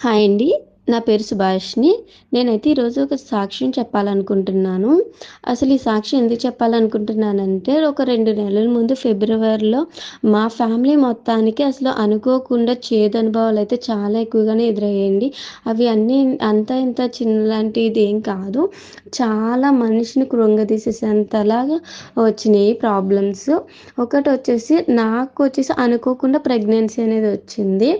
Hi అండి. నా పేరు సుభాష్ని నేనైతే ఈరోజు ఒక సాక్ష్యం చెప్పాలనుకుంటున్నాను. అసలు ఈ సాక్ష్యం ఎందుకు చెప్పాలనుకుంటున్నానంటే ఒక రెండు నెలల ముందు ఫిబ్రవరిలో మా ఫ్యామిలీ మొత్తానికి అసలు అనుకోకుండా చేదు అనుభవాలు అయితే చాలా ఎక్కువగానే ఎదురయ్యాయండి. అవి అన్నీ అంతా ఇంత చిన్నలాంటిది ఏం కాదు. చాలా మనిషిని కృంగదీసేసేంతలాగా వచ్చినాయి ప్రాబ్లమ్స్. ఒకటి వచ్చేసి నాకు వచ్చేసి అనుకోకుండా ప్రెగ్నెన్సీ అనేది వచ్చింది.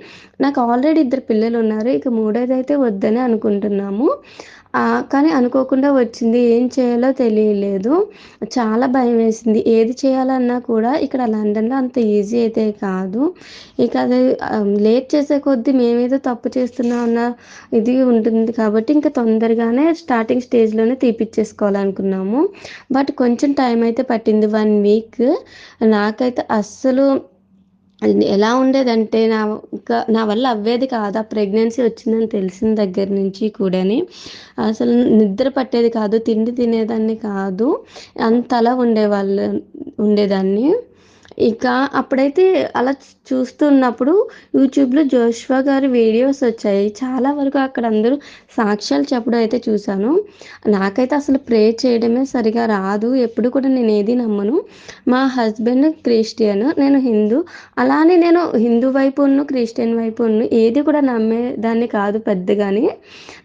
నాకు ఆల్రెడీ ఇద్దరు పిల్లలు ఉన్నారు. ఇక మూడోది అయితే వద్దని అనుకుంటున్నాము. కానీ అనుకోకుండా వచ్చింది. ఏం చేయాలో తెలియలేదు. చాలా భయం వేసింది. ఏది చేయాలన్నా కూడా ఇక్కడ లండన్లో అంత ఈజీ అయితే కాదు. ఇక అది లేట్ చేసే కొద్దీ మేమేదో తప్పు చేస్తున్నాం అన్న ఇది ఉంటుంది కాబట్టి ఇంకా తొందరగానే స్టార్టింగ్ స్టేజ్లోనే తీపిచ్చేసుకోవాలనుకున్నాము. బట్ కొంచెం టైం అయితే పట్టింది. One week. నాకైతే అస్సలు ఎలా ఉండేదంటే నా ఇంకా నా వల్ల అవ్వేది కాదు. ఆ ప్రెగ్నెన్సీ వచ్చిందని తెలిసిన దగ్గర నుంచి కూడాని అసలు నిద్ర పట్టేది కాదు తిండి తినేదాన్ని కాదు. అంతలా ఉండేవాళ్ళు ఉండేదాన్ని. ఇక అప్పుడైతే అలా చూస్తున్నప్పుడు యూట్యూబ్లో జోష్వా గారి వీడియోస్ వచ్చాయి. చాలా వరకు అక్కడ అందరూ సాక్ష్యాలు చెప్పడం అయితే చూశాను. నాకైతే అసలు ప్రే చేయడమే సరిగా రాదు. ఎప్పుడు కూడా నేను ఏది నమ్మను. మా హస్బెండ్ క్రిస్టియన్ నేను హిందూ. అలానే నేను హిందూ వైపు ఉన్న క్రిస్టియన్ వైపు ఉన్న ఏది కూడా నమ్మేదాన్ని కాదు పెద్దగాని.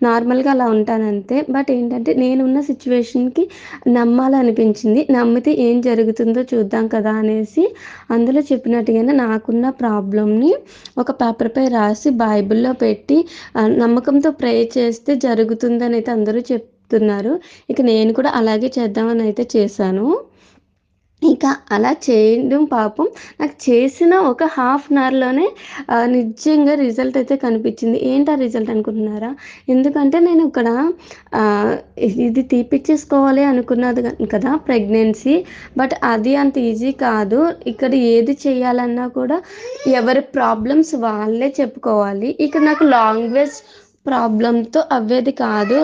నార్మల్గా అలా ఉంటానంతే. బట్ ఏంటంటే నేనున్న సిచ్యువేషన్కి నమ్మాలనిపించింది. నమ్మితే ఏం జరుగుతుందో చూద్దాం కదా అనేసి అందులో చెప్పినట్టుగానే నాకున్న ప్రాబ్లమ్ని ఒక పేపర్పై రాసి బైబిల్లో పెట్టి నమ్మకంతో ప్రే చేస్తే జరుగుతుందని అయితే అందరూ చెప్తున్నారు. ఇక నేను కూడా అలాగే చేద్దామని అయితే చేశాను. ఇంకా అలా చేయడం పాపం. నాకు చేసిన ఒక హాఫ్ అన్ అవర్లోనే నిజంగా రిజల్ట్ అయితే కనిపించింది. ఏంటి ఆ రిజల్ట్ అనుకుంటున్నారా? ఎందుకంటే నేను ఇక్కడ ఇది తీపిచ్చేసుకోవాలి అనుకున్నది కదా ప్రెగ్నెన్సీ. బట్ అది అంత ఈజీ కాదు. ఇక్కడ ఏది చేయాలన్నా కూడా ఎవరి ప్రాబ్లమ్స్ వాళ్ళే చెప్పుకోవాలి. ఇక్కడ నాకు లాంగ్వేజ్ ప్రాబ్లంతో అవ్వేది కాదు.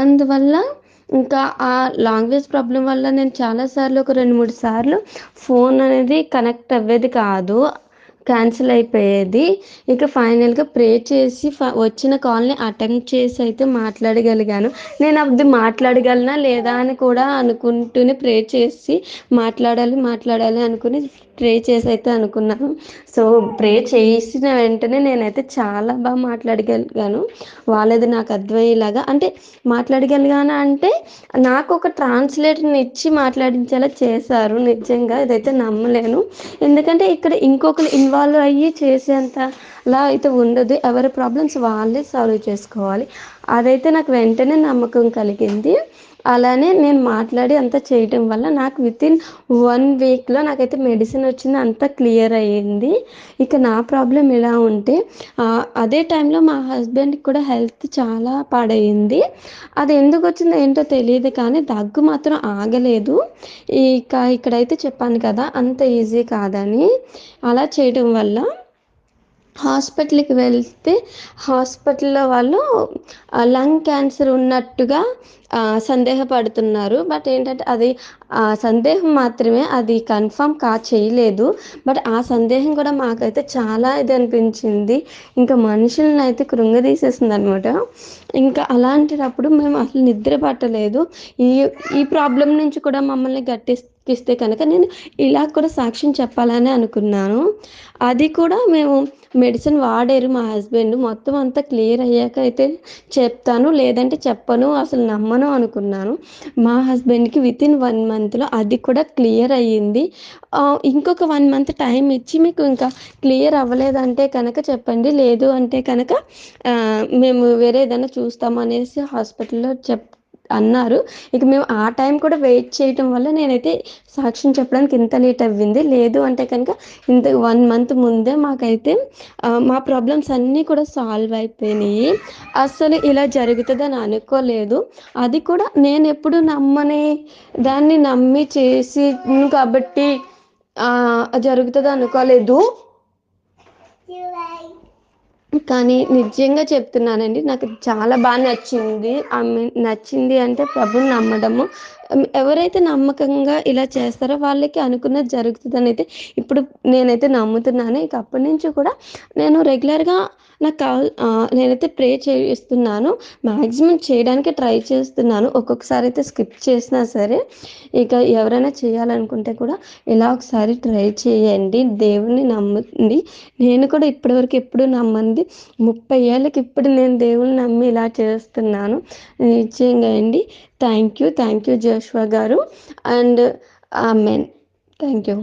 అందువల్ల ఇంకా ఆ లాంగ్వేజ్ ప్రాబ్లం వల్ల నేను చాలాసార్లు ఒక రెండు మూడు సార్లు ఫోన్ అనేది కనెక్ట్ అవ్వేది కాదు క్యాన్సిల్ అయిపోయేది. ఇక ఫైనల్గా ప్రే చేసి వచ్చిన కాల్ని అటెంప్ట్ చేసి అయితే మాట్లాడగలిగాను. నేను అది మాట్లాడగలనా లేదా అని కూడా అనుకుంటూనే ప్రే చేసి మాట్లాడాలి మాట్లాడాలి అనుకుని ప్రే చేసి అయితే అనుకున్నాను సో ప్రే చేసిన వెంటనే నేనైతే చాలా బాగా మాట్లాడగలిగాను. వాళ్ళది నాకు అర్థమయ్యేలాగా అంటే మాట్లాడగలిగాను అంటే నాకు ఒక ట్రాన్స్లేటర్ని ఇచ్చి మాట్లాడించేలా చేశారు నిజంగా. ఇదైతే నమ్మలేను. ఎందుకంటే ఇక్కడ ఇంకొకరు ఇన్వాల్వ్ అయ్యి అలా అయితే ఉండదు. ఎవరి ప్రాబ్లమ్స్ వాళ్ళే సాల్వ్ చేసుకోవాలి. అదైతే నాకు వెంటనే నమ్మకం కలిగింది. అలానే నేను మాట్లాడి అంతా చేయటం వల్ల నాకు విత్ ఇన్ వన్ వీక్లో నాకైతే మెడిసిన్ వచ్చింది. అంతా క్లియర్ అయ్యింది. ఇక నా ప్రాబ్లం ఎలా ఉంటే అదే టైంలో మా హస్బెండ్కి కూడా హెల్త్ చాలా పాడైంది అది ఎందుకు వచ్చిందో ఏంటో తెలియదు కానీ దగ్గు మాత్రం ఆగలేదు. ఇక ఇక్కడైతే చెప్పాను కదా అంత ఈజీ కాదని. అలా చేయడం వల్ల హాస్పిటల్కి వెళ్తే హాస్పిటల్లో వాళ్ళు లంగ్ క్యాన్సర్ ఉన్నట్టుగా సందేహపడుతున్నారు. బట్ ఏంటంటే అది ఆ సందేహం మాత్రమే అది కన్ఫర్మ్ కా చేయలేదు. బట్ ఆ సందేహం కూడా మాకైతే చాలా ఇది అనిపించింది. ఇంకా మనుషులను అయితే కృంగదీసేసింది అనమాట ఇంకా అలాంటిటప్పుడు మేము అసలు నిద్ర పట్టలేదు. ఈ ఈ ప్రాబ్లం నుంచి కూడా మమ్మల్ని గట్టి ఇస్తే కనుక నేను ఇలా కూడా సాక్ష్యం చెప్పాలని అనుకున్నాను. అది కూడా మేము మెడిసిన్ వాడారు మా హస్బెండ్ మొత్తం అంతా క్లియర్ అయ్యాక అయితే చెప్తాను లేదంటే చెప్పను అసలు నమ్మను అనుకున్నాను. మా హస్బెండ్కి విత్ ఇన్ వన్ మంత్లో అది కూడా క్లియర్ అయ్యింది. ఇంకొక వన్ మంత్ టైం ఇచ్చి మీకు ఇంకా క్లియర్ అవ్వలేదంటే కనుక చెప్పండి లేదు అంటే కనుక మేము వేరే ఏదైనా చూస్తాం అనేసి హాస్పిటల్లో చెప్ అన్నారు. ఇక మేము ఆ టైం కూడా వెయిట్ చేయటం వల్ల నేనైతే సాక్ష్యం చెప్పడానికి ఇంత లేట్ అవ్వింది. లేదు అంటే కనుక ఇంత వన్ మంత్ ముందే మాకైతే మా ప్రాబ్లమ్స్ అన్నీ కూడా సాల్వ్ అయిపోయినాయి. అస్సలు ఇలా జరుగుతుందని అనుకోలేదు. అది కూడా నేను ఎప్పుడు నమ్మని దాన్ని నమ్మి చేసి కాబట్టి జరుగుతుంది అనుకోలేదు. కానీ నిజంగా చెప్తున్నానండి నాకు చాలా బాగా నచ్చింది. ఐ మీన్ నచ్చింది అంటే ప్రభుని నమ్మడము ఎవరైతే నమ్మకంగా ఇలా చేస్తారో వాళ్ళకి అనుకున్నది జరుగుతుందని అయితే ఇప్పుడు నేనైతే నమ్ముతున్నాను. ఇక అప్పటి నుంచి కూడా నేను రెగ్యులర్గా నాకు కాల్ నేనైతే ప్రే చేస్తున్నాను. మ్యాక్సిమం చేయడానికి ట్రై చేస్తున్నాను. ఒక్కొక్కసారి అయితే స్కిప్ చేసినా సరే ఇక ఎవరైనా చేయాలనుకుంటే కూడా ఇలా ఒకసారి ట్రై చేయండి. దేవుని నమ్మండి. నేను కూడా ఇప్పటివరకు ఎప్పుడు నమ్మంది ముప్పై ఏళ్ళకి ఇప్పుడు నేను దేవుని నమ్మి ఇలా చేస్తున్నాను. నిశ్చయంగా అండి. Thank you thank you Joshua గారు అండ్ మెన్ థ్యాంక్ యూ